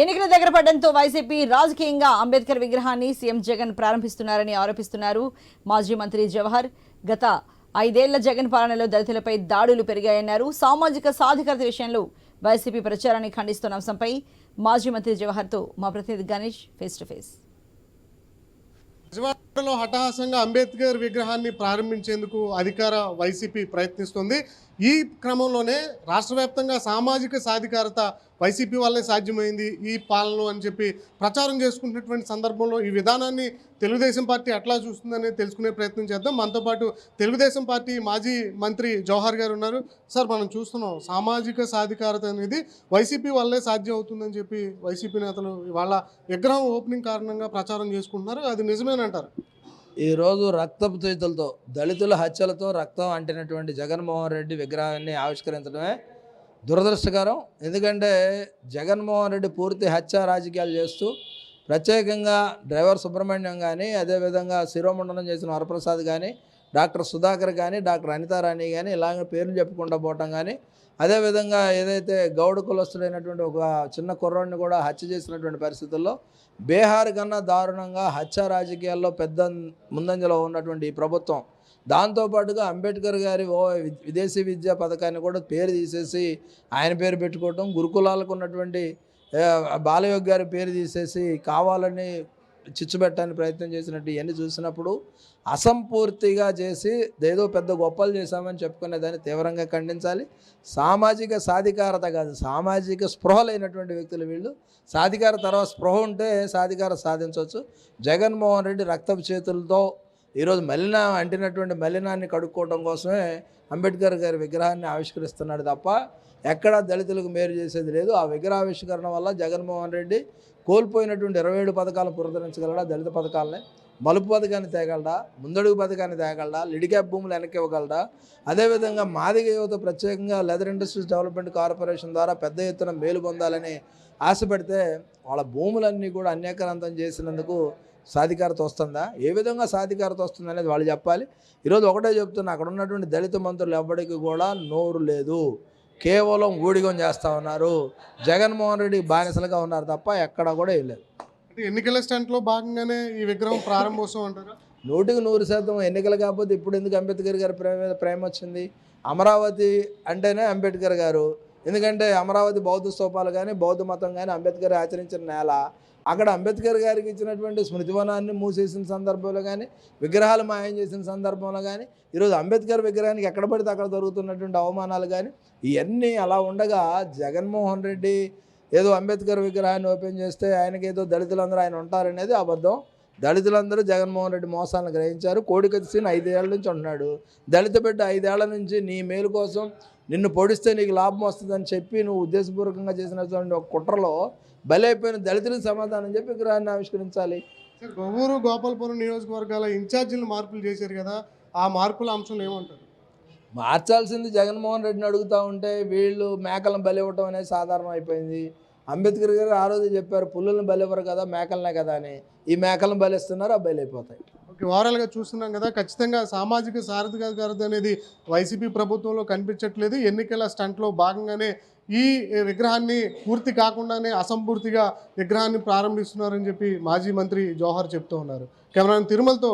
ఎన్నికల దగ్గర పడడంతో వైసీపీ రాజకీయంగా అంబేద్కర్ విగ్రహాన్ని సీఎం జగన్ ప్రారంభిస్తున్నారని ఆరోపిస్తున్నారు. మాజీ మంత్రి జవహర్ గత ఐదేళ్ళ జగన్ పాలనలో దళితులపై దాడులు పెరిగాయన్నారు. సామాజిక సాధికారత విషయంలో వైసీపీ ప్రచారాన్ని ఖండిస్తున్న అంశంపై మాజీ మంత్రి జవహర్తో మా ప్రతినిధి గణేష్ ఫేస్ టు ఫేస్ విజయవాడలో హఠాహసంగా అంబేద్కర్ విగ్రహాన్ని ప్రారంభించేందుకు అధికార వైసీపీ ప్రయత్నిస్తుంది. ఈ క్రమంలోనే రాష్ట్ర వ్యాప్తంగా సామాజిక సాధికారత వైసీపీ వల్లే సాధ్యమైంది ఈ పాలన అని చెప్పి ప్రచారం చేసుకుంటున్నటువంటి సందర్భంలో ఈ విధానాన్ని తెలుగుదేశం పార్టీ ఎట్లా చూస్తుందని తెలుసుకునే ప్రయత్నం చేద్దాం. మనతో పాటు తెలుగుదేశం పార్టీ మాజీ మంత్రి జవహర్ గారు ఉన్నారు. సార్ మనం చూస్తున్నాం సామాజిక సాధికారత అనేది వైసీపీ వల్లే సాధ్యం అవుతుందని చెప్పి వైసీపీ నేతలు ఇవాళ విగ్రహం ఓపెనింగ్ కారణంగా ప్రచారం చేసుకుంటున్నారు. అది నిజమేనంటారు? ఈరోజు రక్తపు చేతులతో దళితుల హత్యలతో రక్తం అంటినటువంటి జగన్మోహన్ రెడ్డి విగ్రహాన్ని ఆవిష్కరించడమే దురదృష్టకరం. ఎందుకంటే జగన్మోహన్ రెడ్డి పూర్తి హత్య రాజకీయాలు చేస్తూ ప్రత్యేకంగా డ్రైవర్ సుబ్రహ్మణ్యం కానీ అదేవిధంగా శిరోమండలం చేసిన వరప్రసాద్ కానీ డాక్టర్ సుధాకర్ కానీ డాక్టర్ అనితారాణి కానీ ఇలాగ పేర్లు చెప్పుకుంటూ పోవటం కానీ అదేవిధంగా ఏదైతే గౌడ కులస్తుడైనటువంటి ఒక చిన్న కుర్రాడిని కూడా హత్య చేసినటువంటి పరిస్థితుల్లో బీహార్ కన్నా దారుణంగా హత్య రాజకీయాల్లో పెద్ద ముందంజలో ఉన్నటువంటి ఈ ప్రభుత్వం దాంతోపాటుగా అంబేద్కర్ గారి ఓ వి- విదేశీ విద్యా పథకాన్ని కూడా పేరు తీసేసి ఆయన పేరు పెట్టుకోవటం గురుకులాలకు ఉన్నటువంటి బాలయోగ్ గారి పేరు తీసేసి కావాలని చిచ్చుబెట్టడానికి ప్రయత్నం చేసినట్టు ఇవన్నీ చూసినప్పుడు అసంపూర్తిగా చేసి ఏదో పెద్ద గొప్పలు చేశామని చెప్పుకునే దాన్ని తీవ్రంగా ఖండించాలి. సామాజిక సాధికారత కాదు సామాజిక స్పృహ లేనటువంటి వ్యక్తులు వీళ్ళు. సాధికార తర్వాత స్పృహ ఉంటే సాధికార సాధించవచ్చు. జగన్మోహన్ రెడ్డి రక్తపు చేతులతో ఈరోజు మలిన అంటినటువంటి మలినాన్ని కడుక్కోవడం కోసమే అంబేద్కర్ గారి విగ్రహాన్ని ఆవిష్కరిస్తున్నాడు తప్ప ఎక్కడా దళితులకు మేలు చేసేది లేదు. ఆ విగ్రహావిష్కరణ వల్ల జగన్మోహన్ రెడ్డి కోల్పోయినటువంటి ఇరవై ఏడు పథకాలను పునరుద్ధరించగలడా దళిత పథకాలని? మలుపు పథకాన్ని తేగలడా? ముందడుగు పథకాన్ని తేగలడా? లిడిక్యాప్ భూములు వెనక్కి ఇవ్వగలడా అదేవిధంగా మాదిగ యువత ప్రత్యేకంగా లెదర్ ఇండస్ట్రీస్ డెవలప్మెంట్ కార్పొరేషన్ ద్వారా పెద్ద ఎత్తున మేలు పొందాలని ఆశపడితే వాళ్ళ భూములన్నీ కూడా అన్యాక్రాంతం చేసినందుకు సాధికారత వస్తుందా? ఏ విధంగా సాధికారత వస్తుంది అనేది వాళ్ళు చెప్పాలి. ఈరోజు ఒకటే చెప్తున్నా అక్కడ ఉన్నటువంటి దళిత మంత్రులు ఎవ్వడికి కూడా నోరు లేదు. కేవలం ఊడిగం చేస్తూ ఉన్నారు. జగన్మోహన్ రెడ్డి బానిసలుగా ఉన్నారు తప్ప ఎక్కడ కూడా ఏం లేదు. అంటే ఎన్నికల స్టంట్లో భాగంగానే ఈ విగ్రహం ప్రారంభోత్సవం అంటారా? నూటికి నూరు శాతం ఎన్నికలు కాకపోతే ఇప్పుడు ఎందుకు అంబేద్కర్ గారి ప్రేమ ప్రేమ వచ్చింది? అమరావతి అంటేనే అంబేద్కర్ గారు. ఎందుకంటే అమరావతి బౌద్ధ స్తూపాలు కానీ బౌద్ధ మతం కానీ అంబేద్కర్ ఆచరించిన నేల అక్కడ అంబేద్కర్ గారికి ఇచ్చినటువంటి స్మృతివనాన్ని మూసేసిన సందర్భంలో కానీ విగ్రహాలు మాయం చేసిన సందర్భంలో కానీ ఈరోజు అంబేద్కర్ విగ్రహానికి ఎక్కడ పడితే అక్కడ జరుగుతున్నటువంటి అవమానాలు కానీ ఇవన్నీ అలా ఉండగా జగన్మోహన్ రెడ్డి ఏదో అంబేద్కర్ విగ్రహాన్ని ఓపెన్ చేస్తే ఆయనకి ఏదో దళితులందరూ ఆయన ఉంటారనేది అబద్ధం. దళితులందరూ జగన్మోహన్ రెడ్డి మోసాలను గ్రహించారు. కోడికత్తి సీన్ ఐదేళ్ళ నుంచి ఉంటున్నాడు దళిత బిడ్డ ఐదేళ్ళ నుంచి నీ మేలు కోసం నిన్ను పొడిస్తే నీకు లాభం వస్తుందని చెప్పి నువ్వు ఉద్దేశపూర్వకంగా చేసినటువంటి ఒక కుట్రలో బలైపోయిన దళితులకు సమాధానం చెప్పి విగ్రహాన్ని ఆవిష్కరించాలి. సార్ గొవ్వూరు గోపాలపురం నియోజకవర్గాల ఇన్ఛార్జీలు మార్పులు చేశారు కదా ఆ మార్పుల అంశంలో ఏమంటారు? మార్చాల్సింది జగన్మోహన్ రెడ్డిని అడుగుతూ ఉంటే వీళ్ళు మేకలను బలివ్వటం అనేది సాధారణం అయిపోయింది. అంబేద్కర్ గారు ఆ రోజు చెప్పారు పుల్లులను బలివ్వరు కదా మేకలనే కదా అని. ఈ మేకలను బలిస్తున్నారు ఆ బలైపోతాయి. ఓవరాల్గా చూస్తున్నాం కదా ఖచ్చితంగా సామాజిక సాధికారత అనేది వైసీపీ ప్రభుత్వంలో కనిపించట్లేదు. ఎన్నికల స్టంట్లో భాగంగానే ఈ విగ్రహాన్ని పూర్తి కాకుండానే అసంపూర్తిగా విగ్రహాన్ని ప్రారంభిస్తున్నారని చెప్పి మాజీ మంత్రి జోహర్ చెప్తూ ఉన్నారు. కెమెరాన్ తిరుమలతో